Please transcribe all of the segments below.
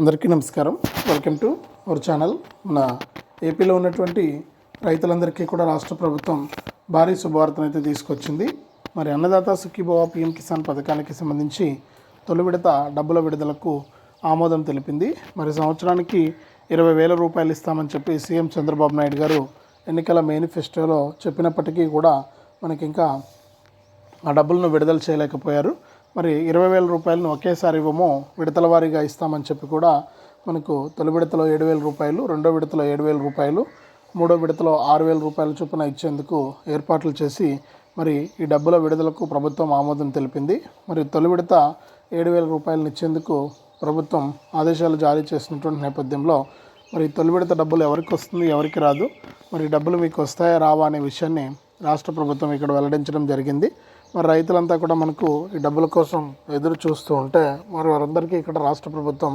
అందరికీ నమస్కారం. Welcome to our channel మన ఏపీలో ఉన్నటువంటి రైతులందరికీ కూడా రాష్ట్ర ప్రభుత్వం భారీ శుభవార్తను అయితే తీసుకొచ్చింది. మరి అన్నదాత సుఖీభవ పిఎం కిసాన్ పథకానికి సంబంధించి తొలి విడత డబ్బుల విడుదలకు ఆమోదం తెలిపింది. మరి సంవత్సరానికి ఇరవై వేల రూపాయలు ఇస్తామని చెప్పి సీఎం చంద్రబాబు నాయుడు గారు ఎన్నికల మేనిఫెస్టోలో చెప్పినప్పటికీ కూడా మనకి ఇంకా ఆ డబ్బులను విడుదల చేయలేకపోయారు. మరి ఇరవై వేల రూపాయలను ఒకేసారి ఇవ్వము విడతల వారీగా ఇస్తామని చెప్పి కూడా మనకు తొలి విడతలో ఏడు వేల రూపాయలు రెండో విడతలో ఏడు వేల రూపాయలు మూడో విడతలో ఆరు వేల రూపాయల చొప్పున ఇచ్చేందుకు ఏర్పాట్లు చేసి మరి ఈ డబ్బుల విడుదలకు ప్రభుత్వం ఆమోదం తెలిపింది. మరి తొలి విడత ఏడు వేల రూపాయలను ఇచ్చేందుకు ప్రభుత్వం ఆదేశాలు జారీ చేసినటువంటి నేపథ్యంలో మరి తొలి విడత డబ్బులు ఎవరికి వస్తుంది ఎవరికి రాదు మరి డబ్బులు మీకు వస్తాయా రావా అనే విషయాన్ని రాష్ట్ర ప్రభుత్వం ఇక్కడ వెల్లడించడం జరిగింది. మరి రైతులంతా కూడా మనకు ఈ డబ్బుల కోసం ఎదురు చూస్తూ ఉంటే మరి వారందరికీ ఇక్కడ రాష్ట్ర ప్రభుత్వం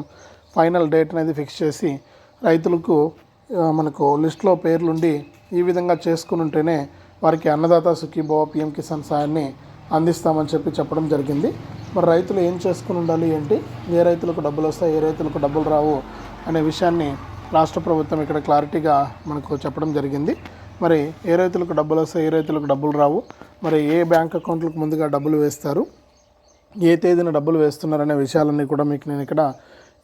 ఫైనల్ డేట్ అనేది ఫిక్స్ చేసి రైతులకు మనకు లిస్ట్లో పేర్లుండి ఈ విధంగా చేసుకుని ఉంటేనే వారికి అన్నదాత సుఖీభవ పిఎం కిసాన్ సాయాన్ని అందిస్తామని చెప్పి చెప్పడం జరిగింది. మరి రైతులు ఏం చేసుకుని ఉండాలి ఏంటి? ఏ రైతులకు డబ్బులు వస్తాయి? ఏ రైతులకు డబ్బులు రావు? అనే విషయాన్ని రాష్ట్ర ప్రభుత్వం ఇక్కడ క్లారిటీగా మనకు చెప్పడం జరిగింది. మరి ఏ రైతులకు డబ్బులు వస్తాయి ఏ రైతులకు డబ్బులు రావు. మరి ఏ బ్యాంక్ అకౌంట్లకు ముందుగా డబ్బులు వేస్తారు. ఏ తేదీన డబ్బులు వేస్తున్నారనే విషయాలన్నీ కూడా మీకు నేను ఇక్కడ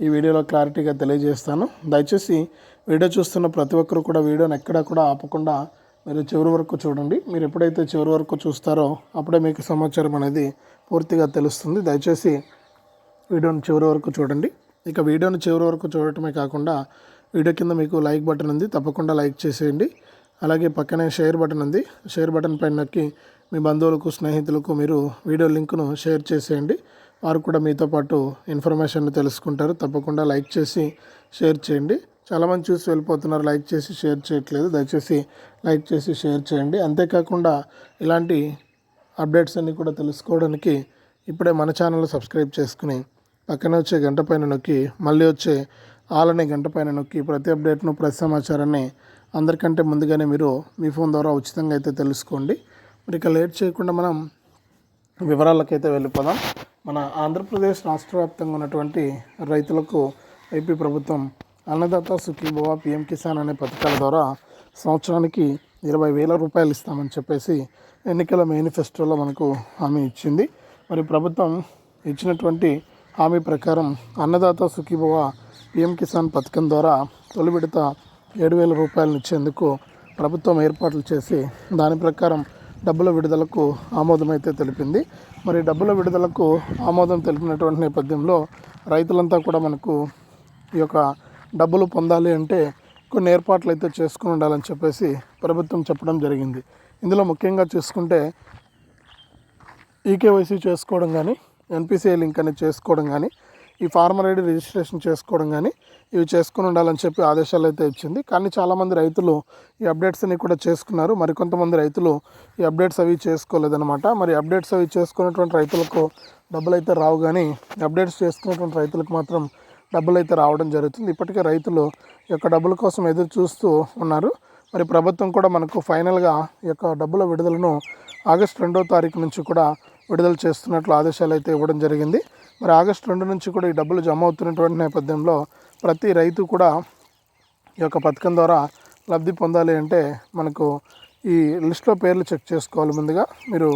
ఈ వీడియోలో క్లారిటీగా తెలియజేస్తాను. దయచేసి వీడియో చూస్తున్న ప్రతి ఒక్కరు కూడా వీడియోని ఎక్కడా కూడా ఆపకుండా మీరు చివరి వరకు చూడండి. మీరు ఎప్పుడైతే చివరి వరకు చూస్తారో అప్పుడే మీకు సమాచారం అనేది పూర్తిగా తెలుస్తుంది. దయచేసి వీడియోని చివరి వరకు చూడండి. ఇక వీడియోని చివరి వరకు చూడటమే కాకుండా వీడియో కింద మీకు లైక్ బటన్ ఉంది. తప్పకుండా లైక్ చేసేయండి. అలాగే పక్కనే షేర్ బటన్ ఉంది. షేర్ బటన్ పైన నొక్కి మీ బంధువులకు స్నేహితులకు మీరు వీడియో లింక్ను షేర్ చేసేయండి. వారు కూడా మీతో పాటు ఇన్ఫర్మేషన్ తెలుసుకుంటారు. తప్పకుండా లైక్ చేసి షేర్ చేయండి. చాలామంది చూసి వెళ్ళిపోతున్నారు. లైక్ చేసి షేర్ చేయట్లేదు. దయచేసి లైక్ చేసి షేర్ చేయండి. అంతేకాకుండా ఇలాంటి అప్డేట్స్ అన్నీ కూడా తెలుసుకోవడానికి ఇప్పుడే మన ఛానల్ సబ్స్క్రైబ్ చేసుకుని పక్కన వచ్చే గంట పైన నొక్కి మళ్ళీ వచ్చే ఆలనే గంట పైన నొక్కి ప్రతి అప్డేట్ను ప్రతి సమాచారాన్ని అందరికంటే ముందుగానే మీరు మీ ఫోన్ ద్వారా ఉచితంగా అయితే తెలుసుకోండి. మరి ఇక లేట్ చేయకుండా మనం వివరాలకైతే వెళ్ళిపోదాం. మన ఆంధ్రప్రదేశ్ రాష్ట్ర వ్యాప్తంగా ఉన్నటువంటి రైతులకు ఏపీ ప్రభుత్వం అన్నదాత సుఖీభవ పిఎం కిసాన్ అనే పథకాల ద్వారా సంవత్సరానికి ఇరవై వేల రూపాయలు ఇస్తామని చెప్పేసి ఎన్నికల మేనిఫెస్టోలో మనకు హామీ ఇచ్చింది. మరి ప్రభుత్వం ఇచ్చినటువంటి హామీ ప్రకారం అన్నదాత సుఖీభవ పిఎం కిసాన్ పథకం ద్వారా తొలి విడత ఏడు వేల రూపాయలను ఇచ్చేందుకు ప్రభుత్వం ఏర్పాట్లు చేసి దాని ప్రకారం డబ్బుల విడుదలకు ఆమోదం అయితే తెలిపింది. మరి డబ్బుల విడుదలకు ఆమోదం తెలిపినటువంటి నేపథ్యంలో రైతులంతా కూడా మనకు ఈ యొక్క డబ్బులు పొందాలి అంటే కొన్ని ఏర్పాట్లు అయితే చేసుకుని ఉండాలని చెప్పేసి ప్రభుత్వం చెప్పడం జరిగింది. ఇందులో ముఖ్యంగా చూసుకుంటే ఈకేవైసీ చేసుకోవడం కానీ ఎన్పిసిఐ లింక్ అనేది చేసుకోవడం కానీ ఈ ఫార్మర్ ఐడి రిజిస్ట్రేషన్ చేసుకోవడం కానీ ఇవి చేసుకుని ఉండాలని చెప్పి ఆదేశాలు అయితే ఇచ్చింది. కానీ చాలామంది రైతులు ఈ అప్డేట్స్ని కూడా చేసుకున్నారు. మరికొంతమంది రైతులు ఈ అప్డేట్స్ అవి చేసుకోలేదన్నమాట. మరి అప్డేట్స్ అవి చేసుకున్నటువంటి రైతులకు డబ్బులు అయితే రావు కానీ అప్డేట్స్ చేసుకున్నటువంటి రైతులకు మాత్రం డబ్బులు అయితే రావడం జరుగుతుంది. ఇప్పటికే రైతులు ఈ యొక్క డబ్బుల కోసం ఎదురు చూస్తూ ఉన్నారు. మరి ప్రభుత్వం కూడా మనకు ఫైనల్గా ఈ యొక్క డబ్బుల విడుదలను ఆగస్టు రెండో తారీఖు నుంచి కూడా విడుదల చేస్తున్నట్లు ఆదేశాలు అయితే ఇవ్వడం జరిగింది. మరి ఆగస్టు రెండు నుంచి కూడా ఈ డబ్బులు జమ అవుతున్నటువంటి నేపథ్యంలో ప్రతి రైతు కూడా ఈ యొక్క పథకం ద్వారా లబ్ధి పొందాలి అంటే మనకు ఈ లిస్ట్లో పేర్లు చెక్ చేసుకోవాలి ముందుగా. మీరు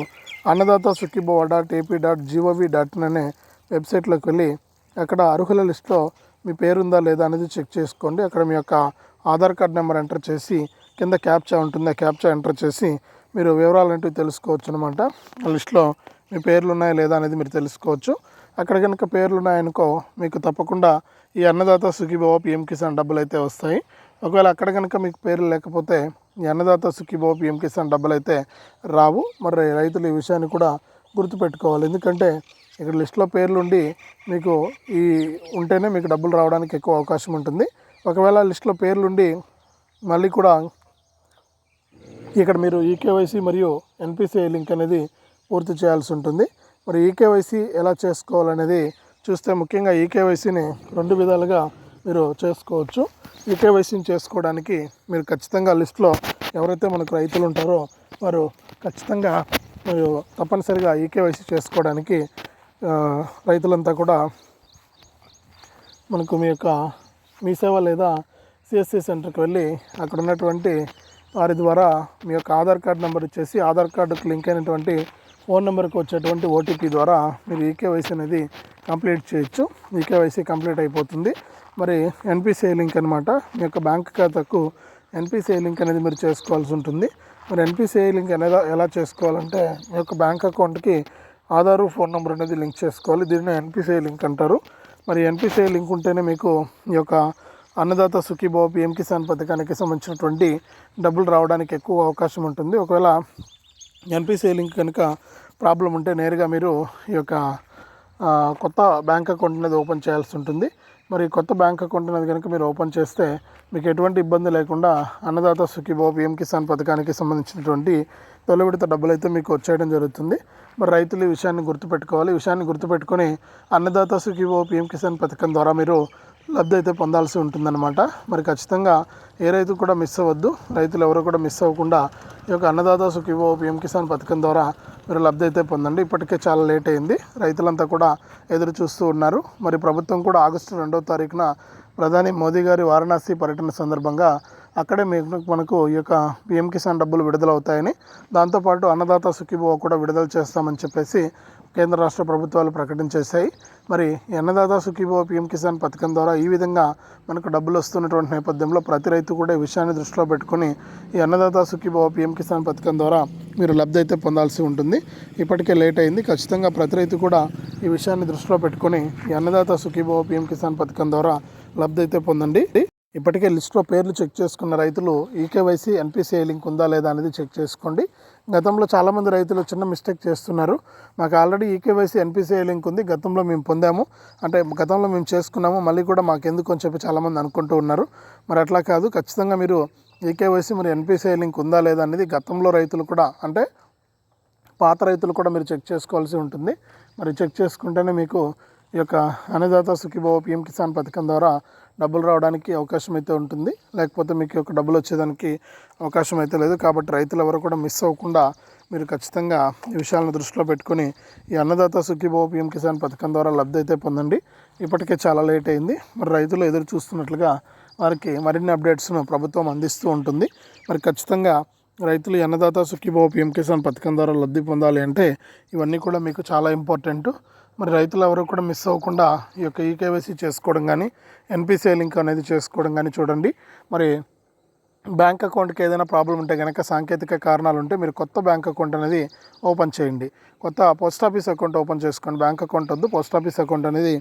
Annadata Sukhibhava dot AP dot G O V dot వెబ్సైట్లోకి వెళ్ళి అక్కడ అర్హుల లిస్ట్లో మీ పేరుందా లేదా అనేది చెక్ చేసుకోండి. అక్కడ మీ యొక్క ఆధార్ కార్డ్ నెంబర్ ఎంటర్ చేసి కింద క్యాప్చా ఉంటుంది. ఆ క్యాప్చా ఎంటర్ చేసి మీరు వివరాలు అంటూ తెలుసుకోవచ్చు అనమాట ఆ లిస్ట్లో మీ పేర్లు ఉన్నాయా లేదా అనేది మీరు తెలుసుకోవచ్చు. అక్కడ కనుక పేర్లు ఉన్నాయనుకో మీకు తప్పకుండా ఈ అన్నదాత సుఖీభవ పిఎం కిసాన్ డబ్బులు అయితే వస్తాయి. ఒకవేళ అక్కడ కనుక మీకు పేర్లు లేకపోతే ఈ అన్నదాత సుఖీభవ పిఎం కిసాన్ డబ్బులు అయితే రావు. మరి రైతులు ఈ విషయాన్ని కూడా గుర్తుపెట్టుకోవాలి. ఎందుకంటే ఇక్కడ లిస్ట్లో పేర్లు ఉండి మీకు ఈ ఉంటేనే మీకు డబ్బులు రావడానికి ఎక్కువ అవకాశం ఉంటుంది. ఒకవేళ లిస్ట్లో పేర్లు ఉండి మళ్ళీ కూడా ఇక్కడ మీరు ఈకేవైసీ మరియు ఎన్పిసిఐ లింక్ అనేది పూర్తి చేయాల్సి ఉంటుంది. మరి ఈకేవైసీ ఎలా చేసుకోవాలనేది చూస్తే ముఖ్యంగా ఈకేవైసీని రెండు విధాలుగా మీరు చేసుకోవచ్చు. ఈకేవైసీని చేసుకోవడానికి మీరు ఖచ్చితంగా లిస్ట్లో ఎవరైతే మనకు రైతులు ఉంటారో వారు ఖచ్చితంగా మీరు తప్పనిసరిగా ఈకేవైసీ చేసుకోవడానికి రైతులంతా కూడా మనకు మీ యొక్క మీ సేవ లేదా సిఎస్సి సెంటర్కి వెళ్ళి అక్కడ ఉన్నటువంటి వారి ద్వారా మీ యొక్క ఆధార్ కార్డ్ నెంబర్ ఇచ్చేసి ఆధార్ కార్డుకు లింక్ అయినటువంటి ఫోన్ నెంబర్కి వచ్చేటువంటి ఓటీపీ ద్వారా మీరు ఈకేవైసీ అనేది కంప్లీట్ చేయొచ్చు. ఈకేవైసీ కంప్లీట్ అయిపోతుంది. మరి ఎన్పిసిఐ లింక్ అనమాట మీ యొక్క బ్యాంక్ ఖాతాకు ఎన్పిసిఐ లింక్ అనేది మీరు చేసుకోవాల్సి ఉంటుంది. మరి ఎన్పిసిఐ లింక్ అనేది ఎలా చేసుకోవాలంటే మీ యొక్క బ్యాంక్ అకౌంట్కి ఆధారు ఫోన్ నెంబర్ అనేది లింక్ చేసుకోవాలి. దీన్ని ఎన్పిసిఐ లింక్ అంటారు. మరి ఎన్పిసిఐ లింక్ ఉంటేనే మీకు ఈ యొక్క అన్నదాత సుఖీభావ పిఎం కిసాన్ పథకానికి సంబంధించినటువంటి డబ్బులు రావడానికి ఎక్కువ అవకాశం ఉంటుంది. ఒకవేళ ఎన్పిసిఐ లింక్ కనుక ప్రాబ్లం ఉంటే నేరుగా మీరు ఈ యొక్క కొత్త బ్యాంక్ అకౌంట్ అనేది ఓపెన్ చేయాల్సి ఉంటుంది. మరి కొత్త బ్యాంక్ అకౌంట్ అనేది కనుక మీరు ఓపెన్ చేస్తే మీకు ఎటువంటి ఇబ్బంది లేకుండా అన్నదాత సుఖీభో పిఎం కిసాన్ పథకానికి సంబంధించినటువంటి తొలి విడత డబ్బులు అయితే మీకు వచ్చేయడం జరుగుతుంది. మరి రైతులు ఈ విషయాన్ని గుర్తుపెట్టుకోవాలి. ఈ విషయాన్ని గుర్తుపెట్టుకొని అన్నదాత సుఖీభో పిఎం కిసాన్ పథకం ద్వారా మీరు లబ్ధి అయితే పొందాల్సి ఉంటుందన్నమాట. మరి ఖచ్చితంగా ఏ రైతు కూడా మిస్ అవ్వద్దు. రైతులు ఎవరు కూడా మిస్ అవ్వకుండా ఈ యొక్క అన్నదాత సుఖీభావ పిఎం కిసాన్ పథకం ద్వారా మీరు లబ్ధి అయితే పొందండి. ఇప్పటికే చాలా లేట్ అయింది. రైతులంతా కూడా ఎదురు చూస్తూ ఉన్నారు. మరి ప్రభుత్వం కూడా ఆగస్టు రెండవ తారీఖున ప్రధాని మోదీ గారి వారణాసి పర్యటన సందర్భంగా అక్కడే మీకు మనకు ఈ యొక్క పిఎం కిసాన్ డబ్బులు విడుదలవుతాయని దాంతోపాటు అన్నదాత సుఖీభావ కూడా విడుదల చేస్తామని చెప్పేసి కేంద్ర రాష్ట్ర ప్రభుత్వాలు ప్రకటించేశాయి. మరి అన్నదాత సుఖీభావ పిఎం కిసాన్ పథకం ద్వారా ఈ విధంగా మనకు డబ్బులు వస్తున్నటువంటి నేపథ్యంలో ప్రతి రైతు కూడా ఈ విషయాన్ని దృష్టిలో పెట్టుకొని ఈ అన్నదాత సుఖీభావ పిఎం కిసాన్ పథకం ద్వారా మీరు లబ్ధి అయితే పొందాల్సి ఉంటుంది. ఇప్పటికే లేట్ అయింది. ఖచ్చితంగా ప్రతి రైతు కూడా ఈ విషయాన్ని దృష్టిలో పెట్టుకొని ఈ అన్నదాత సుఖీభావ పిఎం కిసాన్ పథకం ద్వారా లబ్ధి అయితే పొందండి. ఇప్పటికే లిస్ట్లో పేర్లు చెక్ చేసుకున్న రైతులు ఈకేవైసీ ఎన్పిసిఐ లింక్ ఉందా లేదా అనేది చెక్ చేసుకోండి. గతంలో చాలామంది రైతులు చిన్న మిస్టేక్ చేస్తున్నారు. మాకు ఆల్రెడీ ఈకేవైసీ ఎన్పిసిఐ లింక్ ఉంది. గతంలో మేము పొందాము. అంటే గతంలో మేము చేసుకున్నాము. మళ్ళీ కూడా మాకు ఎందుకు అని చెప్పి చాలామంది అనుకుంటూ ఉన్నారు. మరి అట్లా కాదు. ఖచ్చితంగా మీరు ఈకేవైసీ మరి ఎన్పిసిఐ లింక్ ఉందా లేదా అనేది గతంలో రైతులు కూడా అంటే పాత రైతులు కూడా మీరు చెక్ చేసుకోవాల్సి ఉంటుంది. మరి చెక్ చేసుకుంటేనే మీకు ఈ యొక్క అన్నదాత సుఖీభావ పిఎం కిసాన్ పథకం ద్వారా డబ్బులు రావడానికి అవకాశం అయితే ఉంటుంది. లేకపోతే మీకు యొక్క డబ్బులు వచ్చేదానికి అవకాశం అయితే లేదు. కాబట్టి రైతులు ఎవరు కూడా మిస్ అవ్వకుండా మీరు ఖచ్చితంగా ఈ విషయాలను దృష్టిలో పెట్టుకొని ఈ అన్నదాత సుఖీభావ పిఎం కిసాన్ పథకం ద్వారా లబ్ధి అయితే పొందండి. ఇప్పటికే చాలా లేట్ అయింది. మరి రైతులు ఎదురు చూస్తున్నట్లుగా వారికి మరిన్ని అప్డేట్స్ను ప్రభుత్వం అందిస్తూ ఉంటుంది. మరి ఖచ్చితంగా రైతులు అన్నదాత సుఖీభావ పిఎం కిసాన్ పథకం ద్వారా లబ్ధి పొందాలి అంటే ఇవన్నీ కూడా మీకు చాలా ఇంపార్టెంట్. మరి రైతులు ఎవరు కూడా మిస్ అవ్వకుండా ఈ యొక్క ఈకేవైసీ చేసుకోవడం కానీ ఎన్పిసిఐ లింక్ అనేది చేసుకోవడం కానీ చూడండి. మరి బ్యాంక్ అకౌంట్కి ఏదైనా ప్రాబ్లం ఉంటే కనుక సాంకేతిక కారణాలు ఉంటే మీరు కొత్త బ్యాంక్ అకౌంట్ అనేది ఓపెన్ చేయండి. కొత్త పోస్ట్ ఆఫీస్ అకౌంట్ ఓపెన్ చేసుకోండి. బ్యాంక్ అకౌంట్ వద్దు పోస్ట్ ఆఫీస్ అకౌంట్ అనేది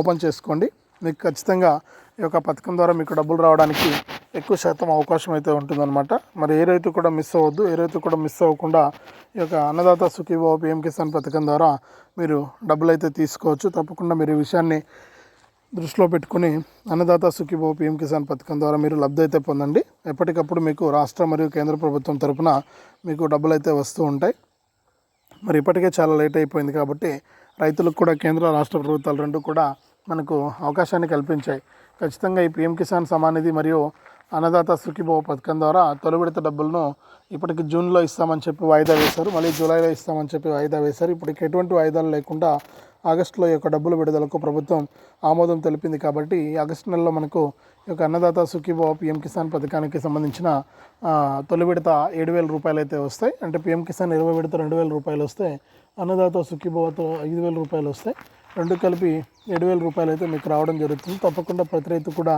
ఓపెన్ చేసుకోండి. మీకు ఖచ్చితంగా ఈ యొక్క పథకం ద్వారా మీకు డబ్బులు రావడానికి ఎక్కువ శాతం అవకాశం అయితే ఉంటుందన్నమాట. మరి ఏ రైతు కూడా మిస్ అవ్వద్దు. ఏ రైతు కూడా మిస్ అవ్వకుండా ఈ యొక్క అన్నదాత సుఖీభావ పిఎం కిసాన్ పథకం ద్వారా మీరు డబ్బులు అయితే తీసుకోవచ్చు. తప్పకుండా మీరు ఈ విషయాన్ని దృష్టిలో పెట్టుకుని అన్నదాత సుఖీభావ పిఎం కిసాన్ పథకం ద్వారా మీరు లబ్ధి అయితే పొందండి. ఎప్పటికప్పుడు మీకు రాష్ట్ర మరియు కేంద్ర ప్రభుత్వం తరపున మీకు డబ్బులు అయితే వస్తూ ఉంటాయి. మరి ఇప్పటికే చాలా లేట్ అయిపోయింది కాబట్టి రైతులకు కూడా కేంద్ర రాష్ట్ర ప్రభుత్వాలు రెండు కూడా మనకు అవకాశాన్ని కల్పించాయి. ఖచ్చితంగా ఈ పిఎం కిసాన్ సమానిధి మరియు అన్నదాత సుఖీభావ పథకం ద్వారా తొలి విడత డబ్బులను ఇప్పటికి జూన్లో ఇస్తామని చెప్పి వాయిదా వేశారు. మళ్ళీ జూలైలో ఇస్తామని చెప్పి వాయిదా వేశారు. ఇప్పటికి ఎటువంటి వాయిదాలు లేకుండా ఆగస్టులో ఈ యొక్క డబ్బుల విడుదలకు ప్రభుత్వం ఆమోదం తెలిపింది కాబట్టి ఆగస్టు నెలలో మనకు ఈ యొక్క అన్నదాత సుఖీభవ పిఎం కిసాన్ పథకానికి సంబంధించిన తొలి విడత ఏడు వేల రూపాయలు అయితే వస్తాయి. అంటే పిఎం కిసాన్ ఇరవై విడత రెండు వేల రూపాయలు వస్తాయి. అన్నదాత సుఖీభవతో ఐదు వేల రూపాయలు వస్తాయి. రెండు కలిపి ఏడు వేల రూపాయలు అయితే మీకు రావడం జరుగుతుంది. తప్పకుండా ప్రతి రైతు కూడా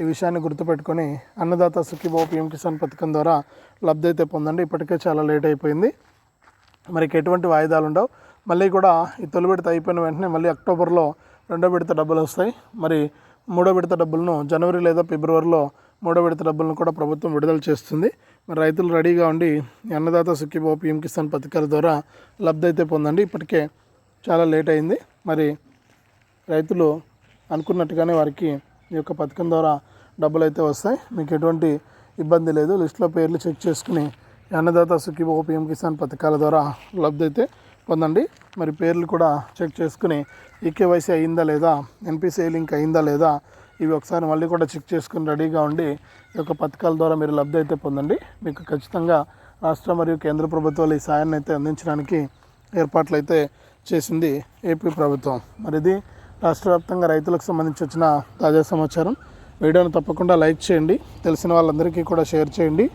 ఈ విషయాన్ని గుర్తుపెట్టుకొని అన్నదాత సుఖీభావ పిఎం కిసాన్ పథకం ద్వారా లబ్ధి అయితే పొందండి. ఇప్పటికే చాలా లేట్ అయిపోయింది. మనకి ఎటువంటి వాయిదాలు ఉండవు. మళ్ళీ కూడా ఈ తొలి విడత అయిపోయిన వెంటనే మళ్ళీ అక్టోబర్లో రెండో విడత డబ్బులు వస్తాయి. మరి మూడో విడత డబ్బులను జనవరి లేదా ఫిబ్రవరిలో మూడో విడత డబ్బులను కూడా ప్రభుత్వం విడుదల చేస్తుంది. మరి రైతులు రెడీగా ఉండి అన్నదాత సుఖీభావ పిఎం కిసాన్ పథకాల ద్వారా లబ్ధి అయితే పొందండి. ఇప్పటికే చాలా లేట్ అయింది. మరి రైతులు అనుకున్నట్టుగానే వారికి ఈ యొక్క పథకం ద్వారా డబ్బులు అయితే వస్తాయి. మీకు ఎటువంటి ఇబ్బంది లేదు. లిస్టులో పేర్లు చెక్ చేసుకుని అన్నదాత అన్నదాత ఓ పిఎం కిసాన్ పథకాల ద్వారా లబ్ధి అయితే పొందండి. మరి పేర్లు కూడా చెక్ చేసుకుని ఈకేవైసీ అయిందా లేదా ఎన్పిసిఐ లింక్ అయిందా లేదా ఇవి ఒకసారి మళ్ళీ కూడా చెక్ చేసుకుని రెడీగా ఉండి ఈ యొక్క పథకాల ద్వారా మీరు లబ్ధి అయితే పొందండి. మీకు ఖచ్చితంగా రాష్ట్ర మరియు కేంద్ర ప్రభుత్వాలు ఈ సాయాన్ని అయితే అందించడానికి ఏర్పాట్లు అయితే చేసింది ఏపీ ప్రభుత్వం. మరి ఇది రాష్ట్ర వ్యాప్తంగా రైతులకు సంబంధించి వచ్చిన తాజా సమాచారం. వీడియోను తప్పకుండా లైక్ చేయండి. తెలిసిన వాళ్ళందరికీ కూడా షేర్ చేయండి.